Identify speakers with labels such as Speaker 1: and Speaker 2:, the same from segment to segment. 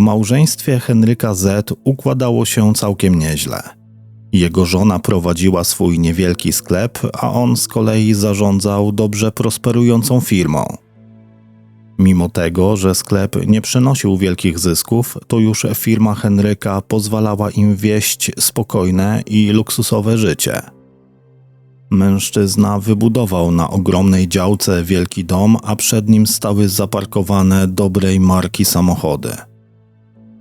Speaker 1: małżeństwie Henryka Z układało się całkiem nieźle. Jego żona prowadziła swój niewielki sklep, a on z kolei zarządzał dobrze prosperującą firmą. Mimo tego, że sklep nie przynosił wielkich zysków, to już firma Henryka pozwalała im wieść spokojne i luksusowe życie. Mężczyzna wybudował na ogromnej działce wielki dom, a przed nim stały zaparkowane dobrej marki samochody.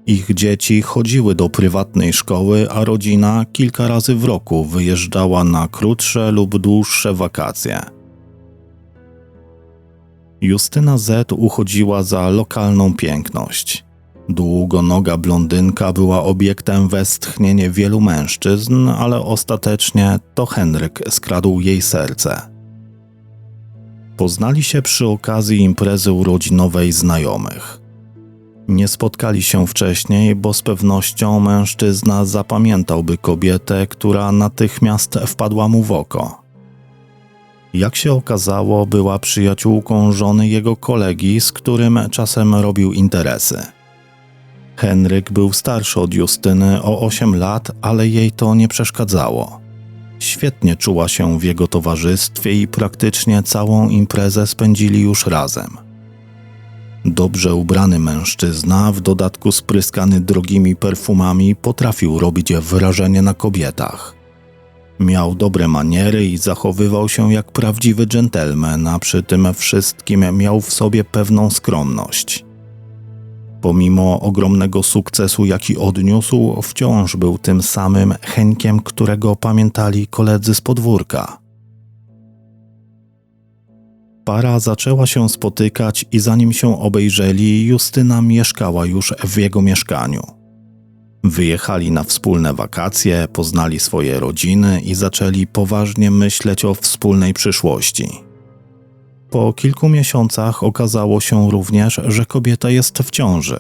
Speaker 1: Ich dzieci chodziły do prywatnej szkoły, a rodzina kilka razy w roku wyjeżdżała na krótsze lub dłuższe wakacje. Justyna Z uchodziła za lokalną piękność. Długonoga blondynka była obiektem westchnienia wielu mężczyzn, ale ostatecznie to Henryk skradł jej serce. Poznali się przy okazji imprezy urodzinowej znajomych. Nie spotkali się wcześniej, bo z pewnością mężczyzna zapamiętałby kobietę, która natychmiast wpadła mu w oko. Jak się okazało, była przyjaciółką żony jego kolegi, z którym czasem robił interesy. Henryk był starszy od Justyny o 8 lat, ale jej to nie przeszkadzało. Świetnie czuła się w jego towarzystwie i praktycznie całą imprezę spędzili już razem. Dobrze ubrany mężczyzna, w dodatku spryskany drogimi perfumami, potrafił robić wrażenie na kobietach. Miał dobre maniery i zachowywał się jak prawdziwy dżentelmen, a przy tym wszystkim miał w sobie pewną skromność. Pomimo ogromnego sukcesu, jaki odniósł, wciąż był tym samym Henkiem, którego pamiętali koledzy z podwórka. Para zaczęła się spotykać i zanim się obejrzeli, Justyna mieszkała już w jego mieszkaniu. Wyjechali na wspólne wakacje, poznali swoje rodziny i zaczęli poważnie myśleć o wspólnej przyszłości. Po kilku miesiącach okazało się również, że kobieta jest w ciąży.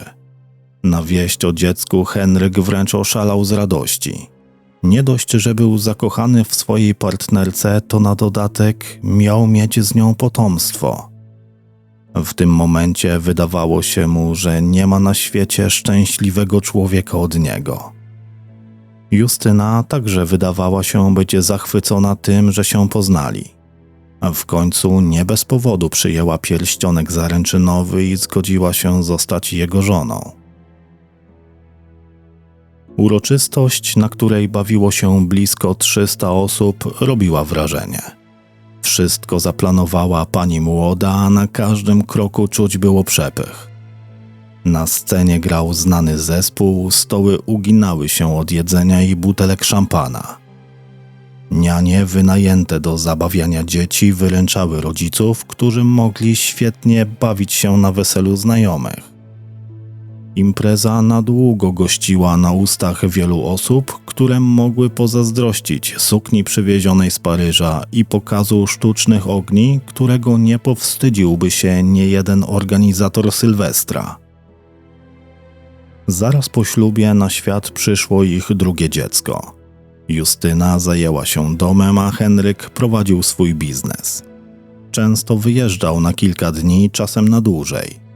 Speaker 1: Na wieść o dziecku Henryk wręcz oszalał z radości. Nie dość, że był zakochany w swojej partnerce, to na dodatek miał mieć z nią potomstwo. W tym momencie wydawało się mu, że nie ma na świecie szczęśliwego człowieka od niego. Justyna także wydawała się być zachwycona tym, że się poznali. W końcu nie bez powodu przyjęła pierścionek zaręczynowy i zgodziła się zostać jego żoną. Uroczystość, na której bawiło się blisko 300 osób, robiła wrażenie. Wszystko zaplanowała pani młoda, a na każdym kroku czuć było przepych. Na scenie grał znany zespół, stoły uginały się od jedzenia i butelek szampana. Nianie wynajęte do zabawiania dzieci wyręczały rodziców, którzy mogli świetnie bawić się na weselu znajomych. Impreza na długo gościła na ustach wielu osób, które mogły pozazdrościć sukni przywiezionej z Paryża i pokazu sztucznych ogni, którego nie powstydziłby się niejeden organizator Sylwestra. Zaraz po ślubie na świat przyszło ich drugie dziecko. Justyna zajęła się domem, a Henryk prowadził swój biznes. Często wyjeżdżał na kilka dni, czasem na dłużej.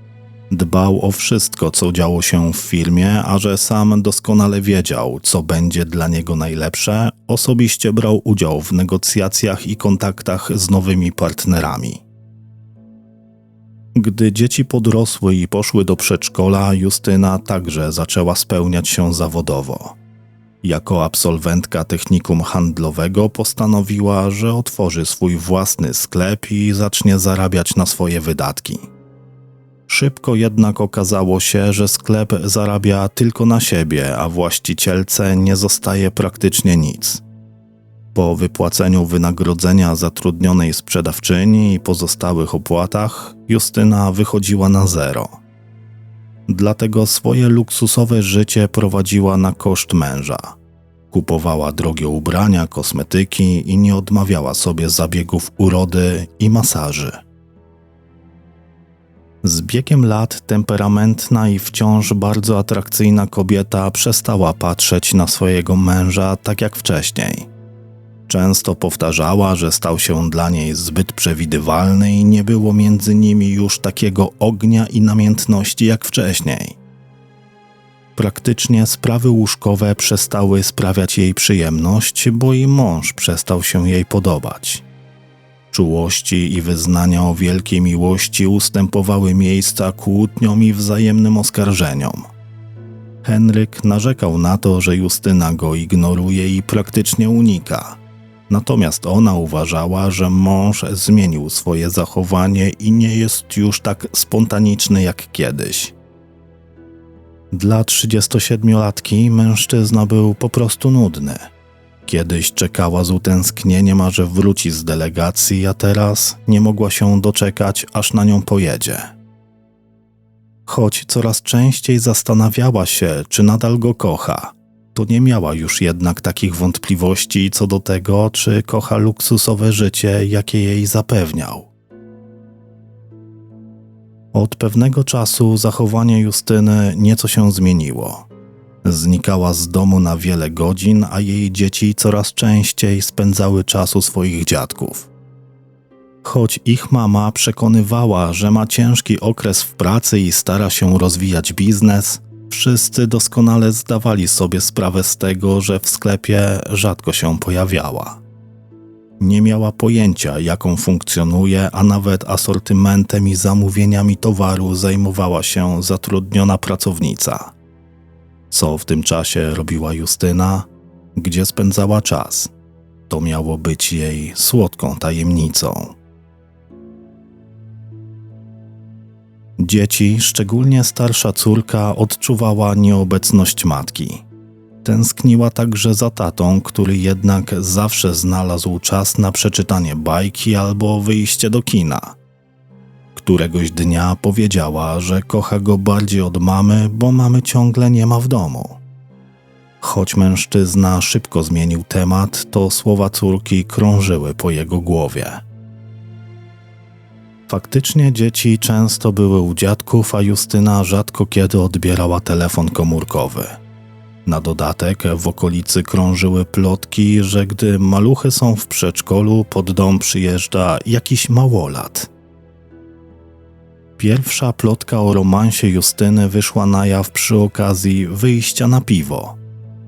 Speaker 1: Dbał o wszystko, co działo się w firmie, a że sam doskonale wiedział, co będzie dla niego najlepsze, osobiście brał udział w negocjacjach i kontaktach z nowymi partnerami. Gdy dzieci podrosły i poszły do przedszkola, Justyna także zaczęła spełniać się zawodowo. Jako absolwentka technikum handlowego postanowiła, że otworzy swój własny sklep i zacznie zarabiać na swoje wydatki. Szybko jednak okazało się, że sklep zarabia tylko na siebie, a właścicielce nie zostaje praktycznie nic. Po wypłaceniu wynagrodzenia zatrudnionej sprzedawczyni i pozostałych opłatach, Justyna wychodziła na zero. Dlatego swoje luksusowe życie prowadziła na koszt męża. Kupowała drogie ubrania, kosmetyki i nie odmawiała sobie zabiegów urody i masaży. Z biegiem lat temperamentna i wciąż bardzo atrakcyjna kobieta przestała patrzeć na swojego męża tak jak wcześniej. Często powtarzała, że stał się dla niej zbyt przewidywalny i nie było między nimi już takiego ognia i namiętności jak wcześniej. praktycznie sprawy łóżkowe przestały sprawiać jej przyjemność, bo i mąż przestał się jej podobać. Czułości i wyznania o wielkiej miłości ustępowały miejsca kłótniom i wzajemnym oskarżeniom. Henryk narzekał na to, że Justyna go ignoruje i praktycznie unika. Natomiast ona uważała, że mąż zmienił swoje zachowanie i nie jest już tak spontaniczny jak kiedyś. Dla 37-latki mężczyzna był po prostu nudny. Kiedyś czekała z utęsknieniem, aże wróci z delegacji, a teraz nie mogła się doczekać, aż na nią pojedzie. Choć coraz częściej zastanawiała się, czy nadal go kocha, to nie miała już jednak takich wątpliwości co do tego, czy kocha luksusowe życie, jakie jej zapewniał. Od pewnego czasu zachowanie Justyny nieco się zmieniło. Znikała z domu na wiele godzin, a jej dzieci coraz częściej spędzały czas u swoich dziadków. Choć ich mama przekonywała, że ma ciężki okres w pracy i stara się rozwijać biznes, wszyscy doskonale zdawali sobie sprawę z tego, że w sklepie rzadko się pojawiała. Nie miała pojęcia, jaką funkcjonuje, a nawet asortymentem i zamówieniami towaru zajmowała się zatrudniona pracownica. Co w tym czasie robiła Justyna? Gdzie spędzała czas? To miało być jej słodką tajemnicą. Dzieci, szczególnie starsza córka, odczuwała nieobecność matki. Tęskniła także za tatą, który jednak zawsze znalazł czas na przeczytanie bajki albo wyjście do kina. Któregoś dnia powiedziała, że kocha go bardziej od mamy, bo mamy ciągle nie ma w domu. Choć mężczyzna szybko zmienił temat, to słowa córki krążyły po jego głowie. Faktycznie dzieci często były u dziadków, a Justyna rzadko kiedy odbierała telefon komórkowy. Na dodatek w okolicy krążyły plotki, że gdy maluchy są w przedszkolu, pod dom przyjeżdża jakiś małolat. Pierwsza plotka o romansie Justyny wyszła na jaw przy okazji wyjścia na piwo.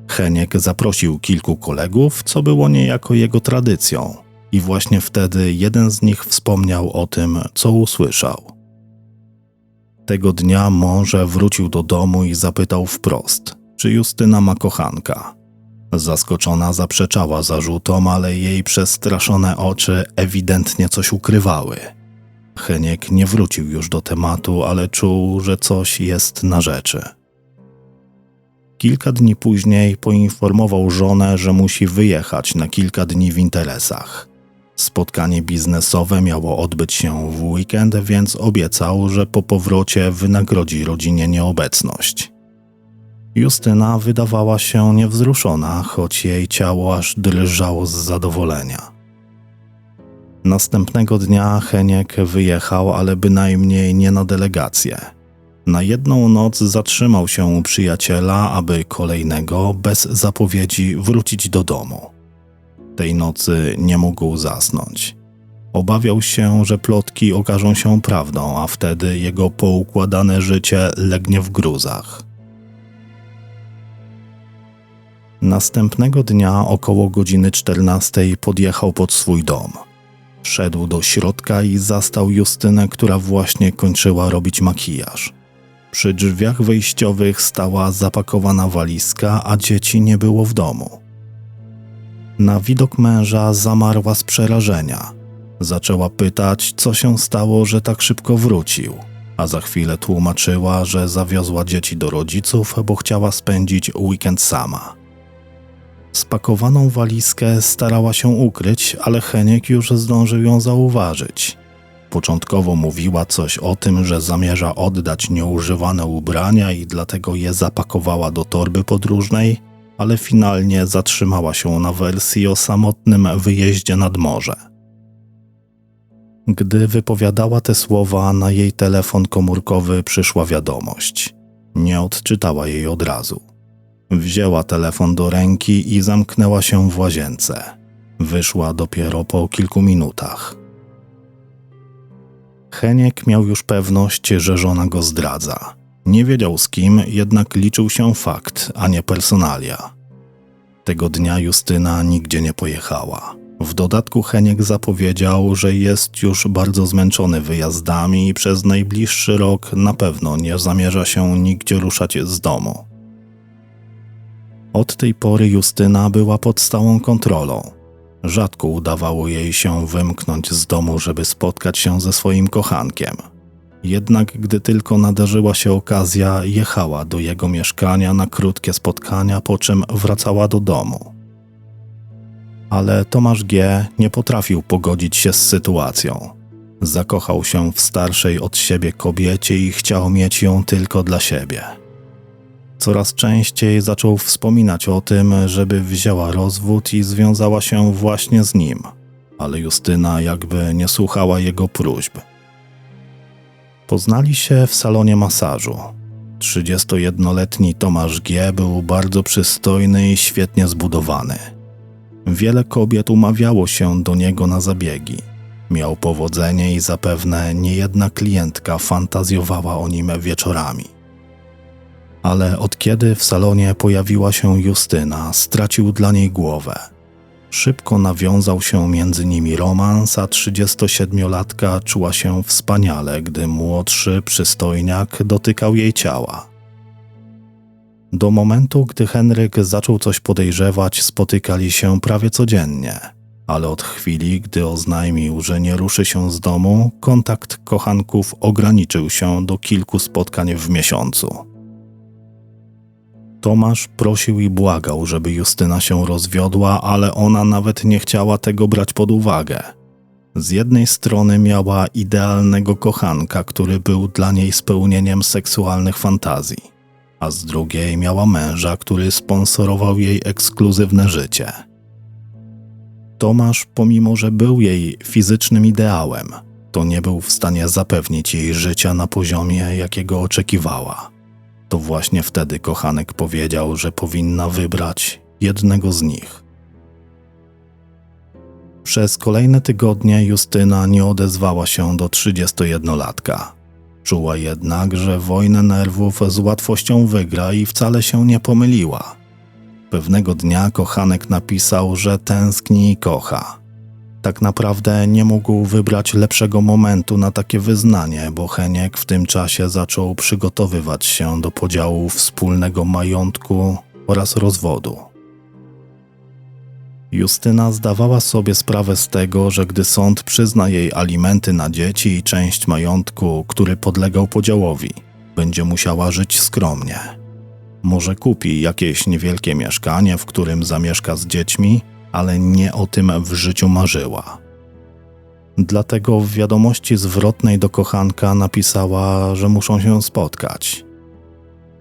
Speaker 1: Heniek zaprosił kilku kolegów, co było niejako jego tradycją, i właśnie wtedy jeden z nich wspomniał o tym, co usłyszał. Tego dnia mąż wrócił do domu i zapytał wprost – czy Justyna ma kochanka. Zaskoczona zaprzeczała zarzutom, ale jej przestraszone oczy ewidentnie coś ukrywały. Heniek nie wrócił już do tematu, ale czuł, że coś jest na rzeczy. Kilka dni później poinformował żonę, że musi wyjechać na kilka dni w interesach. Spotkanie biznesowe miało odbyć się w weekend, więc obiecał, że po powrocie wynagrodzi rodzinie nieobecność. Justyna wydawała się niewzruszona, choć jej ciało aż drżało z zadowolenia. Następnego dnia Heniek wyjechał, ale bynajmniej nie na delegację. Na jedną noc zatrzymał się u przyjaciela, aby kolejnego, bez zapowiedzi, wrócić do domu. Tej nocy nie mógł zasnąć. Obawiał się, że plotki okażą się prawdą, a wtedy jego poukładane życie legnie w gruzach. Następnego dnia około godziny 14 podjechał pod swój dom. Szedł do środka i zastał Justynę, która właśnie kończyła robić makijaż. Przy drzwiach wejściowych stała zapakowana walizka, a dzieci nie było w domu. Na widok męża zamarła z przerażenia. Zaczęła pytać, co się stało, że tak szybko wrócił, a za chwilę tłumaczyła, że zawiozła dzieci do rodziców, bo chciała spędzić weekend sama. Spakowaną walizkę starała się ukryć, ale Heniek już zdążył ją zauważyć. Początkowo mówiła coś o tym, że zamierza oddać nieużywane ubrania i dlatego je zapakowała do torby podróżnej, ale finalnie zatrzymała się na wersji o samotnym wyjeździe nad morze. Gdy wypowiadała te słowa, na jej telefon komórkowy przyszła wiadomość. Nie odczytała jej od razu. Wzięła telefon do ręki i zamknęła się w łazience. Wyszła dopiero po kilku minutach. Heniek miał już pewność, że żona go zdradza. Nie wiedział z kim, jednak liczył się fakt, a nie personalia. Tego dnia Justyna nigdzie nie pojechała. W dodatku Heniek zapowiedział, że jest już bardzo zmęczony wyjazdami i przez najbliższy rok na pewno nie zamierza się nigdzie ruszać z domu. Od tej pory Justyna była pod stałą kontrolą. Rzadko udawało jej się wymknąć z domu, żeby spotkać się ze swoim kochankiem. Jednak gdy tylko nadarzyła się okazja, jechała do jego mieszkania na krótkie spotkania, po czym wracała do domu. Ale Tomasz G. nie potrafił pogodzić się z sytuacją. Zakochał się w starszej od siebie kobiecie i chciał mieć ją tylko dla siebie. Coraz częściej zaczął wspominać o tym, żeby wzięła rozwód i związała się właśnie z nim, ale Justyna jakby nie słuchała jego próśb. Poznali się w salonie masażu. 31-letni Tomasz G. był bardzo przystojny i świetnie zbudowany. Wiele kobiet umawiało się do niego na zabiegi. Miał powodzenie i zapewne niejedna klientka fantazjowała o nim wieczorami. Ale od kiedy w salonie pojawiła się Justyna, stracił dla niej głowę. Szybko nawiązał się między nimi romans, a 37-latka czuła się wspaniale, gdy młodszy przystojniak dotykał jej ciała. Do momentu, gdy Henryk zaczął coś podejrzewać, spotykali się prawie codziennie, ale od chwili, gdy oznajmił, że nie ruszy się z domu, kontakt kochanków ograniczył się do kilku spotkań w miesiącu. Tomasz prosił i błagał, żeby Justyna się rozwiodła, ale ona nawet nie chciała tego brać pod uwagę. Z jednej strony miała idealnego kochanka, który był dla niej spełnieniem seksualnych fantazji, a z drugiej miała męża, który sponsorował jej ekskluzywne życie. Tomasz, pomimo że był jej fizycznym ideałem, to nie był w stanie zapewnić jej życia na poziomie, jakiego oczekiwała to właśnie wtedy kochanek powiedział, że powinna wybrać jednego z nich. Przez kolejne tygodnie Justyna nie odezwała się do 31-latka. Czuła jednak, że wojnę nerwów z łatwością wygra i wcale się nie pomyliła. Pewnego dnia kochanek napisał, że tęskni i kocha tak naprawdę nie mógł wybrać lepszego momentu na takie wyznanie, bo Heniek w tym czasie zaczął przygotowywać się do podziału wspólnego majątku oraz rozwodu. Justyna zdawała sobie sprawę z tego, że gdy sąd przyzna jej alimenty na dzieci i część majątku, który podlegał podziałowi, będzie musiała żyć skromnie. Może kupi jakieś niewielkie mieszkanie, w którym zamieszka z dziećmi, ale nie o tym w życiu marzyła. Dlatego w wiadomości zwrotnej do kochanka napisała, że muszą się spotkać.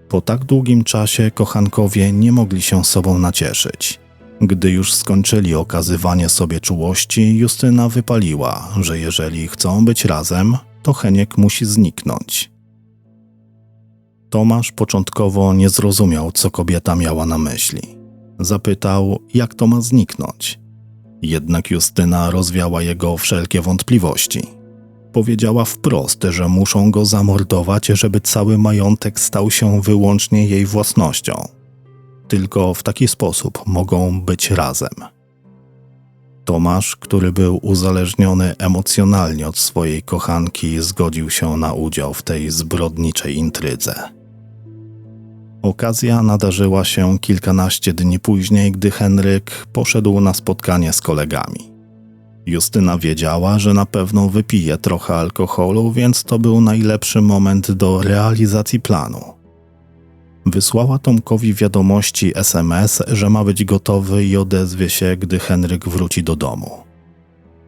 Speaker 1: Po tak długim czasie kochankowie nie mogli się sobą nacieszyć. Gdy już skończyli okazywanie sobie czułości, Justyna wypaliła, że jeżeli chcą być razem, to Heniek musi zniknąć. Tomasz początkowo nie zrozumiał, co kobieta miała na myśli. Zapytał, jak to ma zniknąć. Jednak Justyna rozwiała jego wszelkie wątpliwości. Powiedziała wprost, że muszą go zamordować, żeby cały majątek stał się wyłącznie jej własnością. Tylko w taki sposób mogą być razem. Tomasz, który był uzależniony emocjonalnie od swojej kochanki, zgodził się na udział w tej zbrodniczej intrydze. Okazja nadarzyła się kilkanaście dni później, gdy Henryk poszedł na spotkanie z kolegami. Justyna wiedziała, że na pewno wypije trochę alkoholu, więc to był najlepszy moment do realizacji planu. Wysłała Tomkowi wiadomości SMS, że ma być gotowy i odezwie się, gdy Henryk wróci do domu.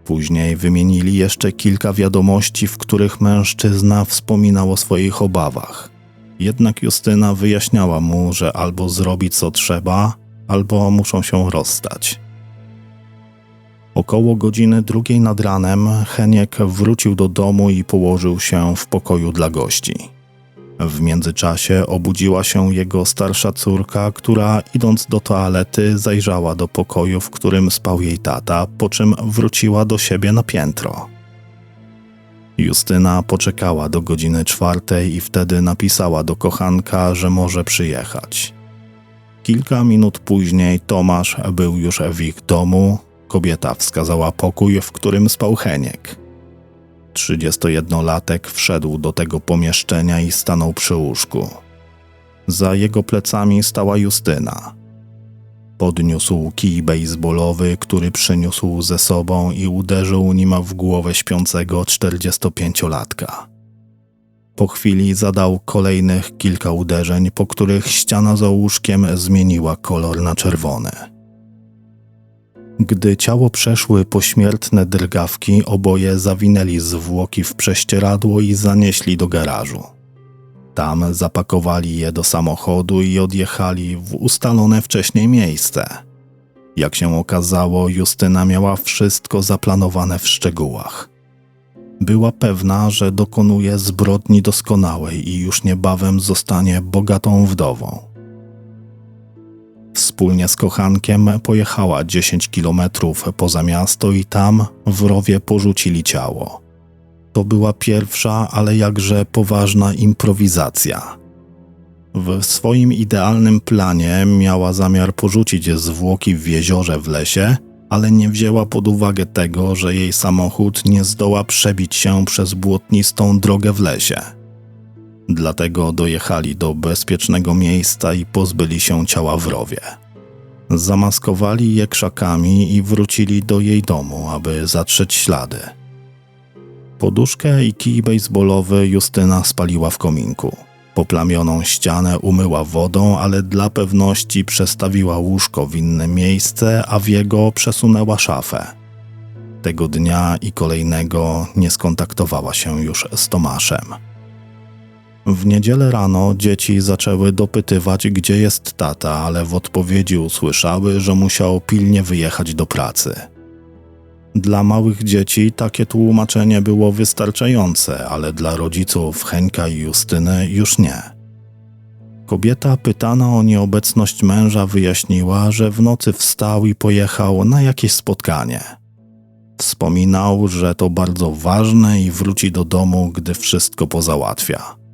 Speaker 1: Później wymienili jeszcze kilka wiadomości, w których mężczyzna wspominał o swoich obawach. Jednak Justyna wyjaśniała mu, że albo zrobi co trzeba, albo muszą się rozstać. Około godziny drugiej nad ranem Heniek wrócił do domu i położył się w pokoju dla gości. W międzyczasie obudziła się jego starsza córka, która idąc do toalety zajrzała do pokoju, w którym spał jej tata, po czym wróciła do siebie na piętro. Justyna poczekała do godziny czwartej i wtedy napisała do kochanka, że może przyjechać. Kilka minut później Tomasz był już w ich domu. Kobieta wskazała pokój, w którym spał Heniek. 31-latek wszedł do tego pomieszczenia i stanął przy łóżku. Za jego plecami stała Justyna. Podniósł kij baseballowy, który przyniósł ze sobą i uderzył nim w głowę śpiącego 45-latka. Po chwili zadał kolejnych kilka uderzeń, po których ściana za łóżkiem zmieniła kolor na czerwony. Gdy ciało przeszły pośmiertne drgawki, oboje zawinęli zwłoki w prześcieradło i zanieśli do garażu. Tam zapakowali je do samochodu i odjechali w ustalone wcześniej miejsce. Jak się okazało, Justyna miała wszystko zaplanowane w szczegółach. Była pewna, że dokonuje zbrodni doskonałej i już niebawem zostanie bogatą wdową. Wspólnie z kochankiem pojechała 10 kilometrów poza miasto i tam w rowie porzucili ciało. To była pierwsza, ale jakże poważna improwizacja. W swoim idealnym planie miała zamiar porzucić zwłoki w jeziorze w lesie, ale nie wzięła pod uwagę tego, że jej samochód nie zdoła przebić się przez błotnistą drogę w lesie. Dlatego dojechali do bezpiecznego miejsca i pozbyli się ciała w. Zamaskowali je krzakami i wrócili do jej domu, aby zatrzeć ślady. Poduszkę i kij baseballowy Justyna spaliła w kominku. Poplamioną ścianę umyła wodą, ale dla pewności przestawiła łóżko w inne miejsce, a w jego przesunęła szafę. Tego dnia i kolejnego nie skontaktowała się już z Tomaszem. W niedzielę rano dzieci zaczęły dopytywać, gdzie jest tata, ale w odpowiedzi usłyszały, że musiał pilnie wyjechać do pracy. Dla małych dzieci takie tłumaczenie było wystarczające, ale dla rodziców Henka i Justyny już nie. Kobieta pytana o nieobecność męża wyjaśniła, że w nocy wstał i pojechał na jakieś spotkanie. Wspominał, że to bardzo ważne i wróci do domu, gdy wszystko pozałatwia.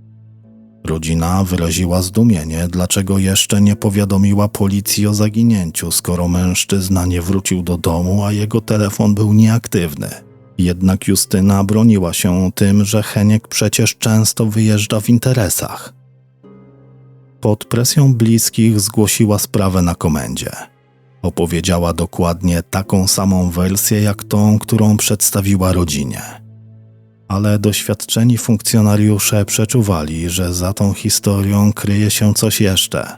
Speaker 1: Rodzina wyraziła zdumienie, dlaczego jeszcze nie powiadomiła policji o zaginięciu, skoro mężczyzna nie wrócił do domu, a jego telefon był nieaktywny. Jednak Justyna broniła się tym, że Heniek przecież często wyjeżdża w interesach. Pod presją bliskich zgłosiła sprawę na komendzie. Opowiedziała dokładnie taką samą wersję jak tą, którą przedstawiła rodzinie ale doświadczeni funkcjonariusze przeczuwali, że za tą historią kryje się coś jeszcze.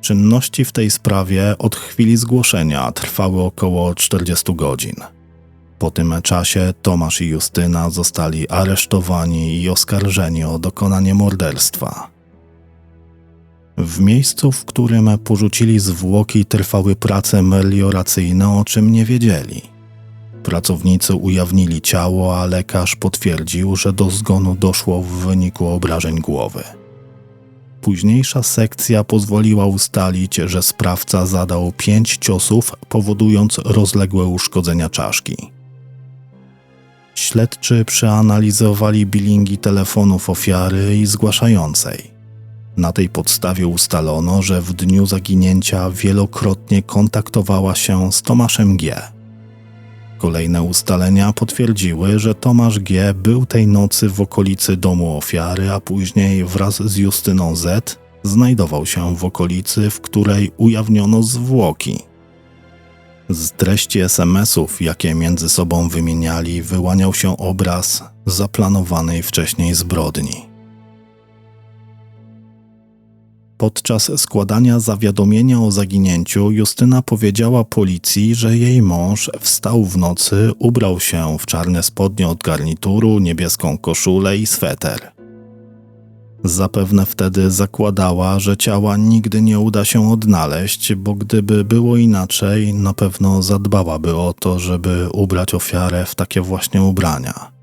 Speaker 1: Czynności w tej sprawie od chwili zgłoszenia trwały około 40 godzin. Po tym czasie Tomasz i Justyna zostali aresztowani i oskarżeni o dokonanie morderstwa. W miejscu, w którym porzucili zwłoki, trwały prace melioracyjne, o czym nie wiedzieli. Pracownicy ujawnili ciało, a lekarz potwierdził, że do zgonu doszło w wyniku obrażeń głowy. Późniejsza sekcja pozwoliła ustalić, że sprawca zadał pięć ciosów, powodując rozległe uszkodzenia czaszki. Śledczy przeanalizowali bilingi telefonów ofiary i zgłaszającej. Na tej podstawie ustalono, że w dniu zaginięcia wielokrotnie kontaktowała się z Tomaszem G. Kolejne ustalenia potwierdziły, że Tomasz G. był tej nocy w okolicy domu ofiary, a później wraz z Justyną Z. znajdował się w okolicy, w której ujawniono zwłoki. Z treści SMS-ów, jakie między sobą wymieniali, wyłaniał się obraz zaplanowanej wcześniej zbrodni. Podczas składania zawiadomienia o zaginięciu Justyna powiedziała policji, że jej mąż wstał w nocy, ubrał się w czarne spodnie od garnituru, niebieską koszulę i sweter. Zapewne wtedy zakładała, że ciała nigdy nie uda się odnaleźć, bo gdyby było inaczej, na pewno zadbałaby o to, żeby ubrać ofiarę w takie właśnie ubrania.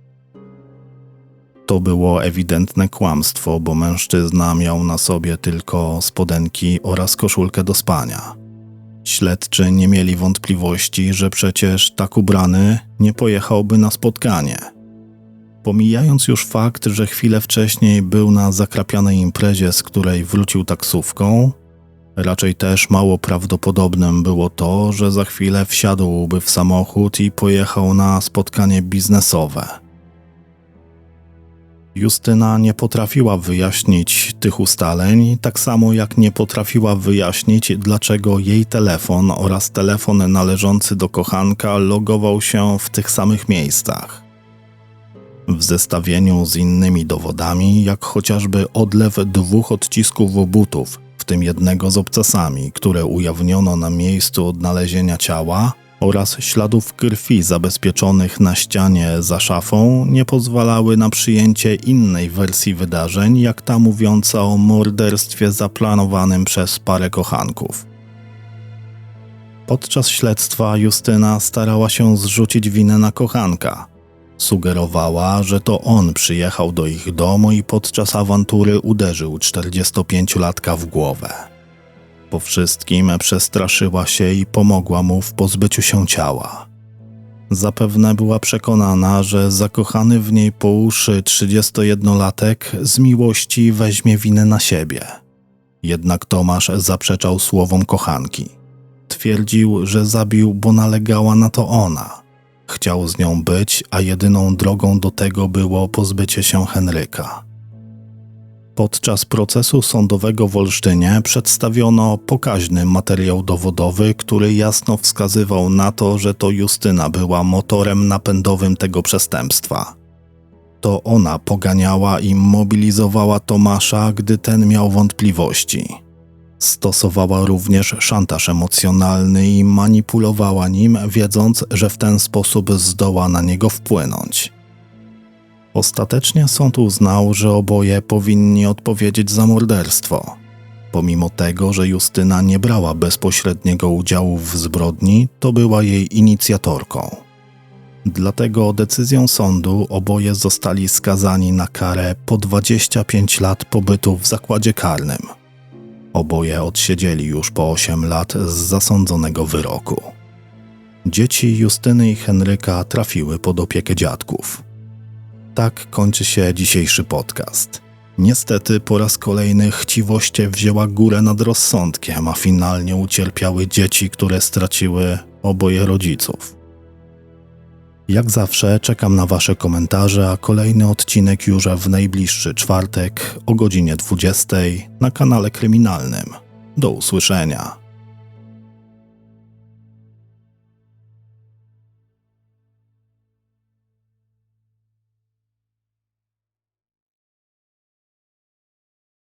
Speaker 1: To było ewidentne kłamstwo, bo mężczyzna miał na sobie tylko spodenki oraz koszulkę do spania. Śledczy nie mieli wątpliwości, że przecież tak ubrany nie pojechałby na spotkanie. Pomijając już fakt, że chwilę wcześniej był na zakrapianej imprezie, z której wrócił taksówką, raczej też mało prawdopodobnym było to, że za chwilę wsiadłby w samochód i pojechał na spotkanie biznesowe. Justyna nie potrafiła wyjaśnić tych ustaleń, tak samo jak nie potrafiła wyjaśnić, dlaczego jej telefon oraz telefon należący do kochanka logował się w tych samych miejscach. W zestawieniu z innymi dowodami, jak chociażby odlew dwóch odcisków butów, w tym jednego z obcasami, które ujawniono na miejscu odnalezienia ciała, oraz śladów krwi zabezpieczonych na ścianie za szafą nie pozwalały na przyjęcie innej wersji wydarzeń, jak ta mówiąca o morderstwie zaplanowanym przez parę kochanków. Podczas śledztwa Justyna starała się zrzucić winę na kochanka. Sugerowała, że to on przyjechał do ich domu i podczas awantury uderzył 45-latka w głowę. Po wszystkim przestraszyła się i pomogła mu w pozbyciu się ciała. Zapewne była przekonana, że zakochany w niej po uszy 31-latek z miłości weźmie winę na siebie. Jednak Tomasz zaprzeczał słowom kochanki. Twierdził, że zabił, bo nalegała na to ona. Chciał z nią być, a jedyną drogą do tego było pozbycie się Henryka. Podczas procesu sądowego w Olsztynie przedstawiono pokaźny materiał dowodowy, który jasno wskazywał na to, że to Justyna była motorem napędowym tego przestępstwa. To ona poganiała i mobilizowała Tomasza, gdy ten miał wątpliwości. Stosowała również szantaż emocjonalny i manipulowała nim, wiedząc, że w ten sposób zdoła na niego wpłynąć. Ostatecznie sąd uznał, że oboje powinni odpowiedzieć za morderstwo. Pomimo tego, że Justyna nie brała bezpośredniego udziału w zbrodni, to była jej inicjatorką. Dlatego decyzją sądu oboje zostali skazani na karę po 25 lat pobytu w zakładzie karnym. Oboje odsiedzieli już po 8 lat z zasądzonego wyroku. Dzieci Justyny i Henryka trafiły pod opiekę dziadków tak kończy się dzisiejszy podcast. Niestety po raz kolejny chciwość wzięła górę nad rozsądkiem, a finalnie ucierpiały dzieci, które straciły oboje rodziców. Jak zawsze czekam na Wasze komentarze, a kolejny odcinek już w najbliższy czwartek o godzinie 20 na kanale kryminalnym. Do usłyszenia.